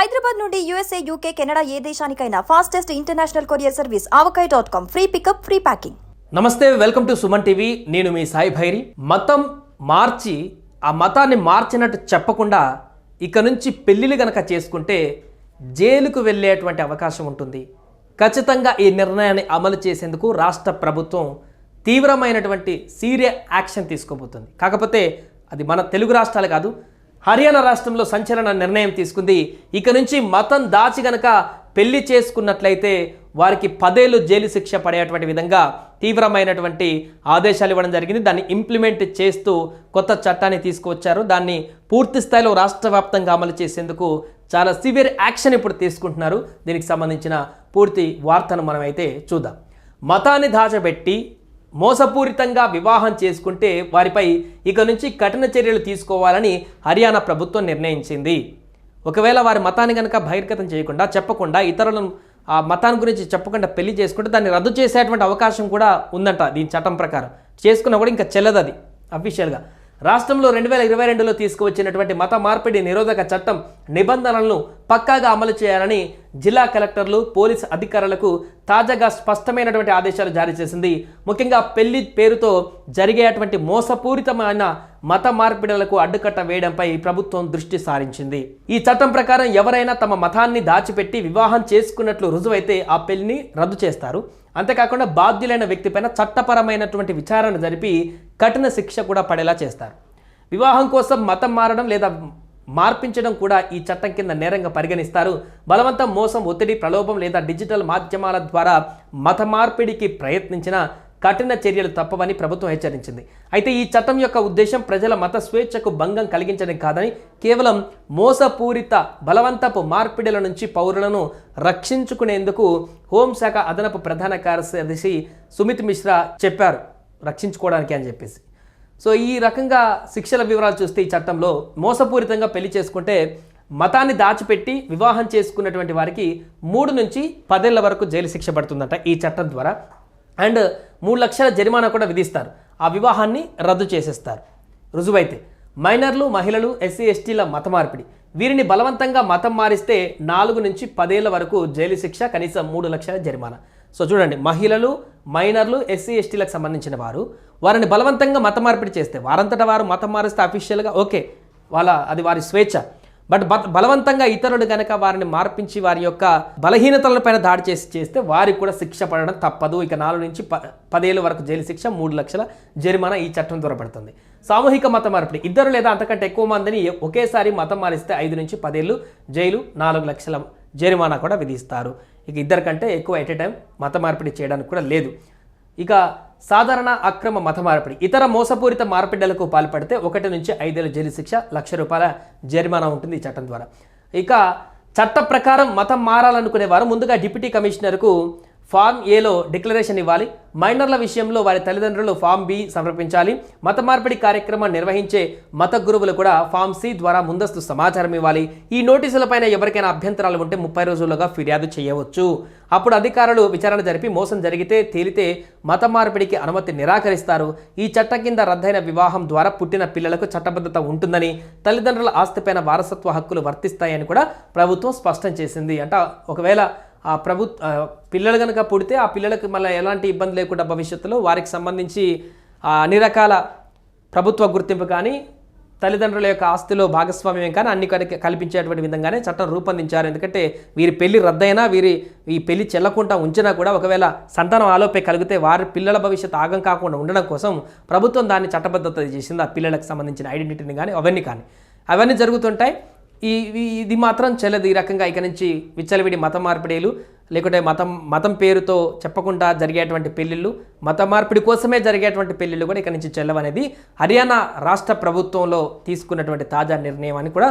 హైదరాబాద్ నుండి USA UK Canada ఏ దేశానికైనా fastest international courier service Avakaya dot com free pickup free packing నమస్తే welcome to Suman TV నేను మీ సాయి భైరి. మతం మార్చి ఆ మతాన్ని మార్చినట్టు చెప్పకుండా ఇక నుంచి పెళ్ళిళ్ళు గనక చేసుకుంటే జైలుకు వెళ్ళేటువంటి అవకాశం ఉంటుంది. ఖచ్చితంగా ఈ నిర్ణయాన్ని అమలు చేసేందుకు రాష్ట్ర ప్రభుత్వం తీవ్రమైనటువంటి సీరియస్ యాక్షన్ తీసుకోబోతుంది. కాకపోతే అది మన తెలుగు రాష్ట్రాలు కాదు హర్యానా రాష్ట్రంలో సంచలన నిర్ణయం తీసుకుంది. ఇక నుంచి మతం దాచి గనక పెళ్ళి చేసుకున్నట్లయితే వారికి పదేళ్ళు జైలు శిక్ష పడేటువంటి విధంగా తీవ్రమైనటువంటి ఆదేశాలు ఇవ్వడం జరిగింది. దాన్ని ఇంప్లిమెంట్ చేస్తూ కొత్త చట్టాన్ని తీసుకువచ్చారు. దాన్ని పూర్తి స్థాయిలో రాష్ట్ర వ్యాప్తంగా అమలు చేసేందుకు చాలా సివియర్ యాక్షన్ ఇప్పుడు తీసుకుంటున్నారు. దీనికి సంబంధించిన పూర్తి వార్తను మనమైతే చూద్దాం. మతాన్ని దాచబెట్టి మోసపూరితంగా వివాహం చేసుకుంటే వారిపై ఇక నుంచి కఠిన చర్యలు తీసుకోవాలని హర్యానా ప్రభుత్వం నిర్ణయించింది. ఒకవేళ వారి మతాన్ని కనుక బహిర్గతం చేయకుండా చెప్పకుండా ఇతరులను ఆ మతాన్ని గురించి చెప్పకుండా పెళ్ళి చేసుకుంటే దాన్ని రద్దు చేసేటువంటి అవకాశం కూడా ఉందంట దీని చట్టం ప్రకారం. చేసుకున్నా కూడా ఇంకా చెల్లదు అది అఫీషియల్గా రాష్ట్రంలో రెండు వేల ఇరవై రెండులో తీసుకువచ్చినటువంటి మత మార్పిడి నిరోధక చట్టం నిబంధనలను పక్కాగా అమలు చేయాలని జిల్లా కలెక్టర్లు పోలీస్ అధికారులకు తాజాగా స్పష్టమైనటువంటి ఆదేశాలు జారీ చేసింది. ముఖ్యంగా పెళ్ళి పేరుతో జరిగేటువంటి మోసపూరితమైన మత మార్పిడులకు అడ్డుకట్ట వేయడంపై ప్రభుత్వం దృష్టి సారించింది. ఈ చట్టం ప్రకారం ఎవరైనా తమ మతాన్ని దాచిపెట్టి వివాహం చేసుకున్నట్లు రుజువైతే ఆ పెళ్ళిని రద్దు చేస్తారు. అంతేకాకుండా బాధ్యులైన వ్యక్తిపైన చట్టపరమైనటువంటి విచారణ జరిపి కఠిన శిక్ష కూడా పడేలా చేస్తారు. వివాహం కోసం మతం మారడం లేదా మార్పించడం కూడా ఈ చట్టం కింద నేరంగా పరిగణిస్తారు. బలవంతం మోసం ఒత్తిడి ప్రలోభం లేదా డిజిటల్ మాధ్యమాల ద్వారా మత మార్పిడికి ప్రయత్నించిన కఠిన చర్యలు తప్పవని ప్రభుత్వం హెచ్చరించింది. అయితే ఈ చట్టం యొక్క ఉద్దేశం ప్రజల మత స్వేచ్ఛకు భంగం కలిగించడం కాదని కేవలం మోసపూరిత బలవంతపు మార్పిడుల నుంచి పౌరులను రక్షించుకునేందుకు హోంశాఖ అదనపు ప్రధాన కార్యదర్శి సుమిత్ మిశ్రా చెప్పారు. రక్షించుకోవడానికి అని చెప్పేసి. సో ఈ రకంగా శిక్షల వివరాలు చూస్తే ఈ చట్టంలో మోసపూరితంగా పెళ్ళి చేసుకుంటే మతాన్ని దాచిపెట్టి వివాహం చేసుకున్నటువంటి వారికి మూడు నుంచి పదేళ్ళ వరకు జైలు శిక్ష పడుతుందంట ఈ చట్టం ద్వారా. అండ్ మూడు లక్షల జరిమానా కూడా విధిస్తారు. ఆ వివాహాన్ని రద్దు చేసేస్తారు. రుజువైతే మైనర్లు మహిళలు ఎస్సీ ఎస్టీల మత మార్పిడి. వీరిని బలవంతంగా మతం మారిస్తే నాలుగు నుంచి పదేళ్ళ వరకు జైలు శిక్ష కనీసం మూడు లక్షల జరిమానా. సో చూడండి మహిళలు మైనర్లు ఎస్సీ ఎస్టీలకు సంబంధించిన వారు వారిని బలవంతంగా మత మార్పిడి చేస్తే వారంతట వారు మతం మారిస్తే అఫీషియల్గా ఓకే వాళ్ళ అది వారి స్వేచ్ఛ. బట్ బలవంతంగా ఇతరులు కనుక వారిని మార్పించి వారి యొక్క బలహీనతలపైన దాడి చేసి చేస్తే వారికి కూడా శిక్ష పడడం తప్పదు. ఇక నాలుగు నుంచి ప పదేళ్ళ వరకు జైలు శిక్ష మూడు లక్షల జరిమానా ఈ చట్టం దూరపడుతుంది సామూహిక మత మార్పిడి. ఇద్దరు లేదా అంతకంటే ఎక్కువ మందిని ఒకేసారి మతం మారిస్తే ఐదు నుంచి పదేళ్ళు జైలు నాలుగు లక్షల జరిమానా కూడా విధిస్తారు. ఇక ఇద్దరు కంటే ఎక్కువ ఎట్ ఏ టైం మత మార్పిడి చేయడానికి కూడా లేదు. ఇక సాధారణ అక్రమ మత మార్పిడి. ఇతర మోసపూరిత మార్పిడులకు పాల్పడితే ఒకటి నుంచి ఐదేళ్ళ జైలు శిక్ష లక్ష రూపాయల జరిమానా ఉంటుంది ఈ చట్టం ద్వారా. ఇక చట్ట ప్రకారం మతం మారాలనుకునే వారు ముందుగా డిప్యూటీ కమిషనర్కు ఫామ్ ఏలో డిక్లరేషన్ ఇవ్వాలి? మైనర్ల విషయంలో వారి తల్లిదండ్రులు ఫామ్ బి సమర్పించాలి. మత మార్పిడి కార్యక్రమం నిర్వహించే మత గురువులు కూడా ఫామ్ సి ద్వారా ముందస్తు సమాచారం ఇవ్వాలి. ఈ నోటీసులపైన ఎవరికైనా అభ్యంతరాలు ఉంటే ముప్పై రోజుల్లోగా ఫిర్యాదు చేయవచ్చు. అప్పుడు అధికారులు విచారణ జరిపి మోసం జరిగితే తేలితే మత మార్పిడికి అనుమతి నిరాకరిస్తారు. ఈ చట్టం కింద రద్దయిన వివాహం ద్వారా పుట్టిన పిల్లలకు చట్టబద్ధత ఉంటుందని తల్లిదండ్రుల ఆస్తిపైన వారసత్వ హక్కులు వర్తిస్తాయని కూడా ప్రభుత్వం స్పష్టం చేసింది. అంట ఒకవేళ ఆ ప్రభు పిల్లలు కనుక పుడితే ఆ పిల్లలకు మళ్ళీ ఎలాంటి ఇబ్బంది లేకుండా భవిష్యత్తులో వారికి సంబంధించి అన్ని రకాల ప్రభుత్వ గుర్తింపు కానీ తల్లిదండ్రుల యొక్క ఆస్తిలో భాగస్వామ్యం కానీ అన్ని కల్పించేటువంటి విధంగానే చట్టం రూపొందించారు. ఎందుకంటే వీరి పెళ్ళి రద్దయినా వీరి ఈ పెళ్ళి చెల్లకుండా ఉంచినా కూడా ఒకవేళ సంతానం ఆలోపే కలిగితే వారి పిల్లల భవిష్యత్తు ఆగం కాకుండా ఉండడం కోసం ప్రభుత్వం దాన్ని చట్టబద్ధత చేసింది. ఆ పిల్లలకు సంబంధించిన ఐడెంటిటీని కానీ అవన్నీ కానీ. అవన్నీ జరుగుతుంటాయి. ఈ ఇది మాత్రం చెల్లదు ఈ రకంగా ఇక నుంచి విచ్చలవిడి మత మార్పిడీలు లేకుంటే మతం మతం పేరుతో చెప్పకుండా జరిగేటువంటి పెళ్ళిళ్ళు మత మార్పిడి కోసమే జరిగేటువంటి పెళ్ళిళ్ళు కూడా ఇక నుంచి చెల్లవనేది హర్యానా రాష్ట్ర ప్రభుత్వంలో తీసుకున్నటువంటి తాజా నిర్ణయం అని కూడా